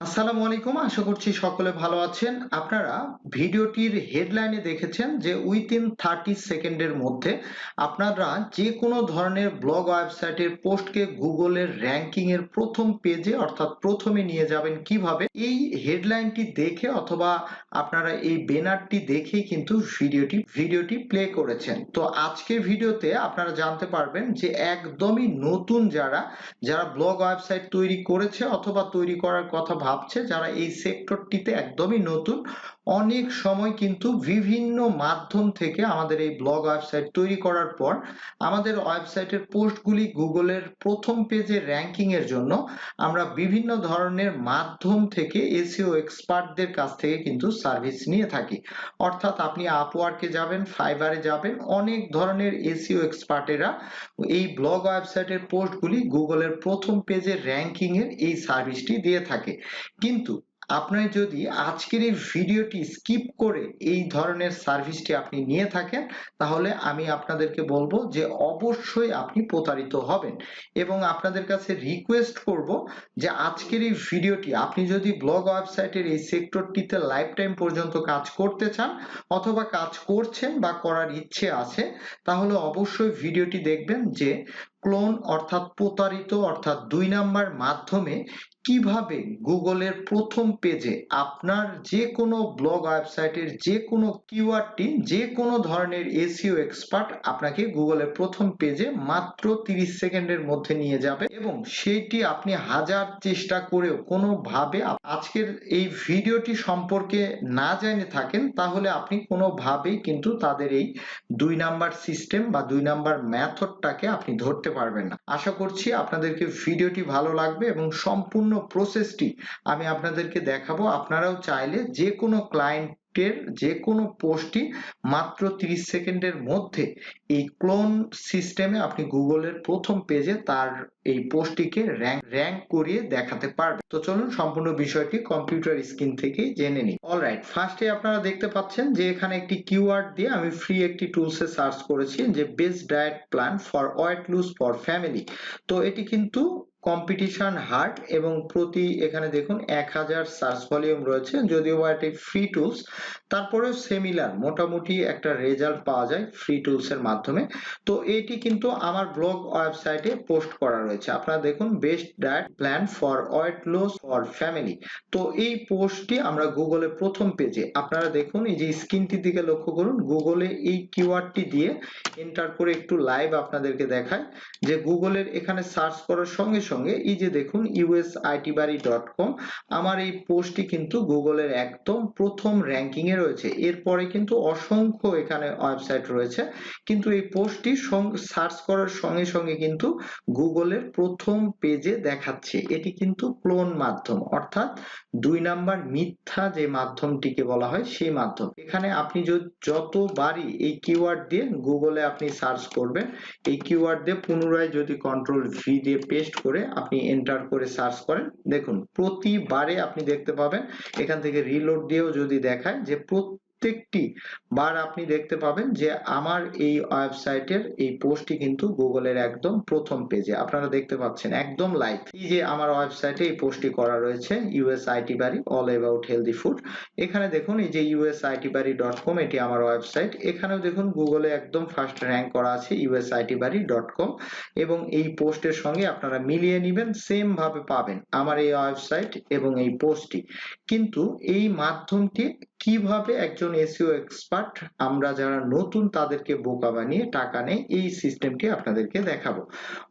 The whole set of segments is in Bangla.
আসসালামু আলাইকুম, আশা করছি সকলে ভালো আছেন। আপনারা ভিডিওটির হেডলাইনে দেখেছেন যে উইথিন থার্টি সেকেন্ডের মধ্যে আপনারা যে কোনো ধরনের ব্লগ ওয়েবসাইটের পোস্টকে গুগলের র্যাঙ্কিং এর প্রথম পেজে অর্থাৎ প্রথমে নিয়ে যাবেন কীভাবে, এই হেডলাইনটি দেখে অথবা আপনারা এই ব্যানারটি দেখেই কিন্তু ভিডিওটি ভিডিওটি প্লে করেছেন। তো আজকের ভিডিওতে আপনারা জানতে পারবেন যে একদমই নতুন যারা যারা ব্লগ ওয়েবসাইট তৈরি করেছে অথবা তৈরি করার কথা ভাবছে যারা এই সেক্টরটিতে একদমই নতুন অনেক সময় কিন্তু বিভিন্ন মাধ্যম থেকে আমাদের এই ব্লগ ওয়েবসাইট তৈরি করার পর আমাদের ওয়েবসাইটের পোস্টগুলি গুগলের প্রথম পেজে র্যাঙ্কিং এর জন্য আমরা বিভিন্ন ধরনের মাধ্যম থেকে এসিও এক্সপার্টদের কাছ থেকে কিন্তু সার্ভিস নিয়ে থাকি। অর্থাৎ আপনি আপওয়ার্কে যাবেন ফাইবারে যাবেন, অনেক ধরনের এসিও এক্সপার্টেরা এই ব্লগ ওয়েবসাইটের পোস্টগুলি গুগলের প্রথম পেজে র্যাঙ্কিং এর এই সার্ভিসটি দিয়ে থাকে। কিন্তু আপনি যদি আজকের এই ভিডিওটি স্কিপ করে এই ধরনের সার্ভিসটি আপনি নিয়ে থাকেন, তাহলে আমি আপনাদেরকে বলব যে অবশ্যই আপনি প্রতারিত হবেন। এবং আপনাদের কাছে রিকোয়েস্ট করব যে আজকের এই ভিডিওটি, আপনি যদি ব্লগ ওয়েবসাইটের এই সেক্টরটিতে লাইফ টাইম পর্যন্ত কাজ করতে চান অথবা কাজ করছেন বা করার ইচ্ছে আছে, তাহলে অবশ্যই ভিডিওটি দেখবেন যে ক্লোন অর্থাৎ প্রতারিত অর্থাৎ দুই নাম্বার মাধ্যমে কীভাবে গুগলের প্রথম পেজে আপনার যে কোনো ব্লগ ওয়েবসাইটের যে কোনো কিওয়ার্ডটি যে কোনো ধরনের এসিও এক্সপার্ট আপনাকে গুগলের প্রথম পেজে মাত্র 30 সেকেন্ডের মধ্যে নিয়ে যাবে এবং সেটি আপনি হাজার চেষ্টা করেও কোনোভাবে আজকের এই ভিডিওটি সম্পর্কে না জেনে থাকেন, তাহলে আপনি কোনোভাবেই কিন্তু তাদের এই দুই নাম্বার সিস্টেম বা দুই নাম্বার মেথডটাকে আপনি ধরতে পারবেন না। আশা করছি আপনাদেরকে ভিডিওটি ভালো লাগবে এবং সম্পূর্ণ প্রসেসটি আমি আপনাদেরকে দেখাবো। আপনারাও চাইলে যে কোনো ক্লায়েন্ট যে কোনো পোস্টই মাত্র 30 সেকেন্ডের মধ্যে এই ক্লোন সিস্টেমে আপনি গুগলের প্রথম পেজে তার এই পোস্টটিকে র্যাঙ্ক র্যাঙ্ক করিয়ে দেখাতে পারবেন। তো চলুন সম্পূর্ণ বিষয়টি কম্পিউটার স্ক্রিন থেকে জেনে নিই। অলরাইট, ফার্স্টে আপনারা দেখতে পাচ্ছেন যে এখানে একটি কিওয়ার্ড দিয়ে আমি ফ্রি একটি টুলসে সার্চ করেছি যে best diet plan for weight lose for family. তো এটি কিন্তু কম্পিটিশন হার্ড এবং প্রতি, এখানে দেখুন, এক হাজার সার্চ ভলিউম রয়েছে, যদিও বা এটি ফ্রি টুলস তারপরেও সেমিলার মোটামুটি একটা রেজাল্ট পাওয়া যায় ফ্রি টুলস এর মাধ্যমে। তো এটি কিন্তু আমার ব্লগ ওয়েবসাইটে পোস্ট করা রয়েছে। আপনারা দেখুন best diet plan for weight loss for family তো এই পোস্টটি আমরা গুগলে প্রথম পেজে আপনারা দেখুন, এই যে স্ক্রিনটির দিকে লক্ষ্য করুন গুগলে এই কিওয়ার্ডটি দিয়ে এন্টার করে একটু লাইভ আপনাদেরকে দেখায়, যে গুগলের এখানে সার্চ করার সঙ্গে সঙ্গে এই যে দেখুন ইউএস ডট কম আমার এই পোস্টটি কিন্তু গুগলের একদম প্রথম র্যাঙ্কিং এ রয়েছে। এরপরে কিন্তু অসংখ্য এখানে ওয়েবসাইট রয়েছে। কিন্তু এই পোস্টটি সার্চ করার সঙ্গে সঙ্গে কিন্তু গুগলের প্রথম পেজে দেখাচ্ছে। এটি কিন্তু ক্লোন মাধ্যম, অর্থাৎ দুই নাম্বার মিথ্যা যে মাধ্যমটিকে বলা হয়, সেই মাধ্যম। এখানে আপনি যতবারই এই কিওয়ার্ড দিয়ে গুগলে আপনি সার্চ করবেন, এই কিওয়ার্ড দিয়ে পুনরায় যদি কন্ট্রোল ভি দিয়ে পেস্ট করে আপনি এন্টার করে সার্চ করেন। দেখুন, প্রতিবারে আপনি দেখতে পাবেন, এখান থেকে রিলোড দিয়েও যদি দেখায় যে প্রত্যেকটি বার আপনি দেখতে পাবেন যে আমার এই ওয়েবসাইটের এই পোস্টটি কিন্তু গুগলের একদম প্রথম পেজে। আপনারা দেখতে পাচ্ছেন একদম লাইভ এই যে আমার ওয়েবসাইটে এই পোস্টটি করা রয়েছে ইউএস আইটি বাড়ি অল অ্যাবাউট হেলদি ফুড এখানে দেখুন এই যে ইউএস আইটি বাড়ি ডট কম এটি আমার ওয়েবসাইট। এখানেও দেখুন গুগলে একদম ফার্স্ট র্যাঙ্ক করা আছে ইউএস আইটি বাড়ি ডট কম এবং এই পোস্টের সঙ্গে আপনারা মিলিয়ে নেবেন সেম ভাবে পাবেন আমার এই ওয়েবসাইট এবং এই পোস্টটি। কিন্তু এই মাধ্যমটি কীভাবে একজন এসইও এক্সপার্ট আমরা যারা নতুন তাদেরকে বোকা বানিয়ে টাকা নেয় এই সিস্টেমটি আপনাদেরকে দেখাবো।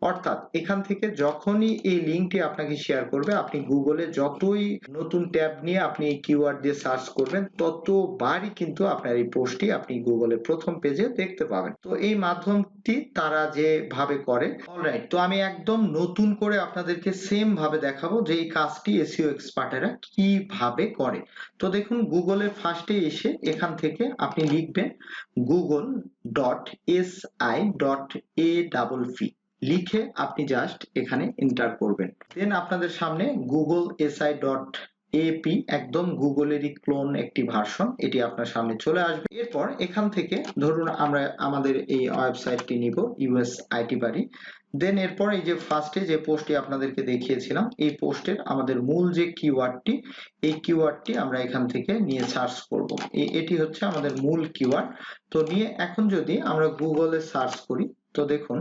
অর্থাৎ এখান থেকে যখনই এই লিঙ্কটি আপনাকে শেয়ার করবে, আপনি গুগলে যতই নতুন ট্যাব নিয়ে আপনি এই কিওয়ার্ড দিয়ে সার্চ করবেন, ততবারই কিন্তু আপনার এই পোস্টটি আপনি গুগলের প্রথম পেজে দেখতে পাবেন। তো এই মাধ্যমটি তারা যেভাবে করে অলরাইট তো আমি একদম নতুন করে আপনাদেরকে সেম ভাবে দেখাবো যে এই কাজটি এসইও এক্সপার্টেরা কীভাবে করে। তো দেখুন গুগলের ফার্স্টে এসে এখান থেকে আপনি লিখবেন Google dot S I dot A double P লিখে আপনি জাস্ট এখানে এন্টার করবেন। দেন আপনাদের সামনে গুগল এসআই ডট এপি একদম গুগলেরই ক্লোন একটি ভার্সন এটি আপনার সামনে চলে আসবে। এরপর এখান থেকে ধরুন আমরা আমাদের এই ওয়েবসাইটটি নিব ইউএস আইটি বাড়ি। দেন এরপর এই যে ফার্স্টে যে পোস্টটি আপনাদেরকে দেখিয়েছিলাম, এই পোস্টের আমাদের মূল যে কিওয়ার্ডটি এই কিওয়ার্ডটি আমরা এখান থেকে নিয়ে সার্চ করব। এটি হচ্ছে আমাদের মূল কিওয়ার্ড তো নিয়ে এখন যদি আমরা গুগলে সার্চ করি তো দেখুন,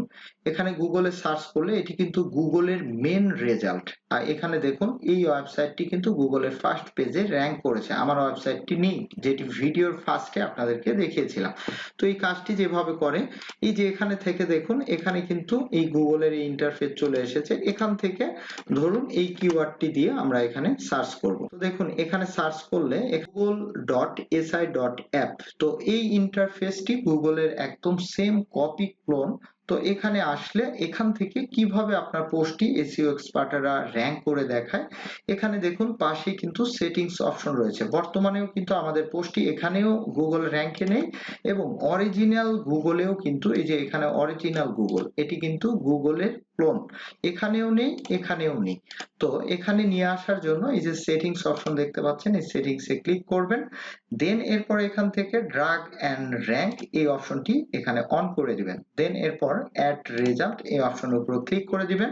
এখানে গুগলে সার্চ করলে এটি কিন্তু গুগলের মেন রেজাল্ট আর এখানে দেখুন, এই ওয়েবসাইটটি কিন্তু গুগলের ফার্স্ট পেজে র্যাঙ্ক করেছে। আমার ওয়েবসাইটটি নেই, যেটি ভিডিওর ফার্স্টে আপনাদেরকে দেখিয়েছিলাম। তো এই কাজটি যেভাবে করে, এই যে এখানে থেকে দেখুন, এখানে কিন্তু এই গুগলের এই ইন্টারফেস চলে এসেছে। এখান থেকে ধরুন, এই কিওয়ার্ডটি দিয়ে আমরা এখানে সার্চ করব। তো দেখুন, এখানে সার্চ করলে Google dot SI dot app তো এই ইন্টারফেসটি গুগলের একদম সেম কপি ক্লোন তো এখানে আসলে এখান থেকে কীভাবে আপনার পোস্টটি এসিও এক্সপার্টাররা র্যাঙ্ক করে দেখায়, এখানে দেখুন পাশে কিন্তু সেটিংস অপশন রয়েছে। বর্তমানেও কিন্তু আমাদের পোস্টটি এখানেও গুগল র্যাঙ্কে নেই এবং অরিজিনাল গুগলেও কিন্তু এই যে এখানে অরিজিনাল গুগল এটি কিন্তু গুগলের ক্লোন এখানেও নেই এখানেও নেই। তো এখানে নিয়ে আসার জন্য এই যে সেটিংস অপশন দেখতে পাচ্ছেন, এই সেটিংস এ ক্লিক করবেন। দেন এরপর এখান থেকে ড্রাগ এন্ড র্যাঙ্ক এই অপশনটি এখানে অন করে দিবেন। দেন এরপর অ্যাড রেজাল্ট এই অপশনের উপর ক্লিক করে দিবেন।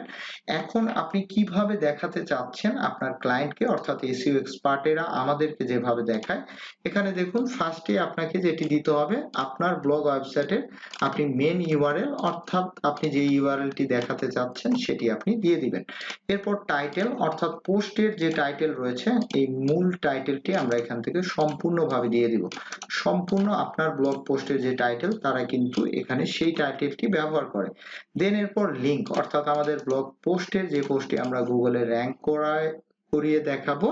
এখন আপনি কীভাবে দেখাতে চাচ্ছেন আপনার ক্লায়েন্টকে অর্থাৎ এসইও এক্সপার্টেরা আমাদেরকে যেভাবে দেখায়, এখানে দেখুন ফার্স্টে আপনাকে যেটি দিতে হবে, আপনার ব্লগ ওয়েবসাইটের আপনি মেন ইউআরএল অর্থাৎ আপনি যে ইউআরএলটি দেখাতে চাচ্ছেন সেটি আপনি দিয়ে দিবেন। এরপর টাইটেল অর্থাৎ পোস্টের যে টাইটেল রয়েছে, এই মূল টাইটেলটি আমরা এখান থেকে সম্পূর্ণভাবে দিয়ে দিব। সম্পূর্ণ আপনার ব্লগ পোস্টের যে টাইটেল তারা কিন্তু এখানে সেই টাইটেলটি ব্যবহার করে। দেন এরপর লিংক অর্থাৎ আমাদের ব্লগ পোস্টের যে পোস্টটি আমরা গুগলে র্যাঙ্ক করায়, করিয়ে দেখাবো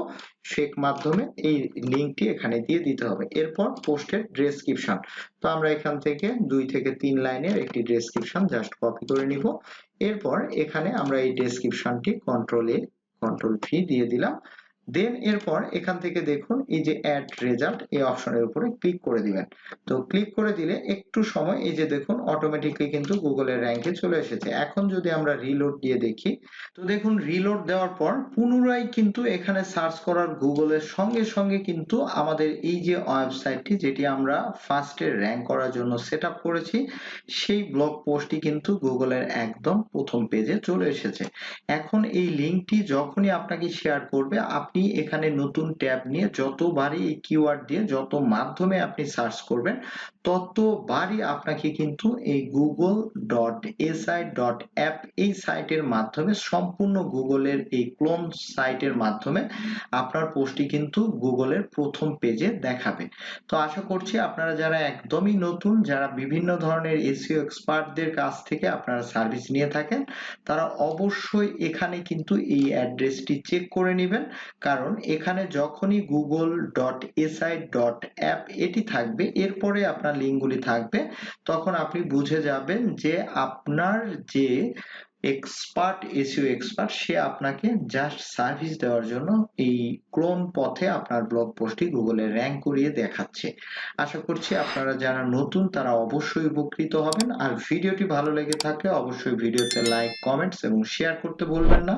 শেক মাধ্যমে এই লিংকটি এখানে দিয়ে দিতে হবে। এরপর পোস্টের ডেসক্রিপশন তো আমরা এখান থেকে দুই থেকে তিন লাইনের একটি ডেসক্রিপশন জাস্ট কপি করে নিব। এরপর এখানে আমরা এই ডেসক্রিপশনটি কন্ট্রোল এ কন্ট্রোল ভি দিয়ে দিলাম। দেন এরপর এখান থেকে দেখুন এই যে অ্যাড রেজাল্ট এই অপশনের উপরে ক্লিক করে দিবেন। তো ক্লিক করে দিলে একটু সময় এই যে দেখুন অটোমেটিকলি কিন্তু গুগলের র্যাঙ্কে চলে এসেছে। এখন যদি আমরা রিলোড দিয়ে দেখি, তো দেখুন রিলোড দেওয়ার পর পুনরায় কিন্তু এখানে সার্চ করার গুগলের সঙ্গে সঙ্গে কিন্তু আমাদের এই যে ওয়েবসাইটটি যেটি আমরা ফার্স্টে র্যাঙ্ক করার জন্য সেট করেছি, সেই ব্লগ পোস্টটি কিন্তু গুগলের একদম প্রথম পেজে চলে এসেছে। এখন এই লিঙ্কটি যখনই আপনাকে শেয়ার করবে, আপনি এখানে নতুন ট্যাব নিয়ে যতবারই এই কিওয়ার্ড দিয়ে যত মাধ্যমে আপনি সার্চ করবেন ততবারই আপনাকে কিন্তু এই Google dot SI dot app এই সাইটের মাধ্যমে, সম্পূর্ণ গুগলের এই ক্লোন সাইটের মাধ্যমে আপনার পোস্টটি কিন্তু গুগলের প্রথম পেজে দেখাবে। তো আশা করছি আপনারা যারা একদমই নতুন, যারা বিভিন্ন ধরনের এসইও এক্সপার্টদের কাছ থেকে আপনারা সার্ভিস নিয়ে থাকেন, তারা অবশ্যই এখানে কিন্তু এই অ্যাড্রেসটি চেক করে নেবেন। কারণ এখানে যখনই Google dot SI dot app এটি থাকবে, এরপরে আপনার লিঙ্কগুলি থাকবে, তখন আপনি বুঝে যাবেন যে আপনার যে এক্সপার্ট এসইও এক্সপার্ট সে আপনাকে জাস্ট সার্ভিস দেওয়ার জন্য এই ক্লোন পথে আপনার ব্লগ পোস্টটি গুগলে র্যাঙ্ক করিয়ে দেখাচ্ছে। আশা করছি আপনারা যারা নতুন, তারা অবশ্যই উপকৃত হবেন। আর ভিডিওটি ভালো লেগে থাকলে অবশ্যই ভিডিওতে লাইক কমেন্টস এবং শেয়ার করতে ভুলবেন না।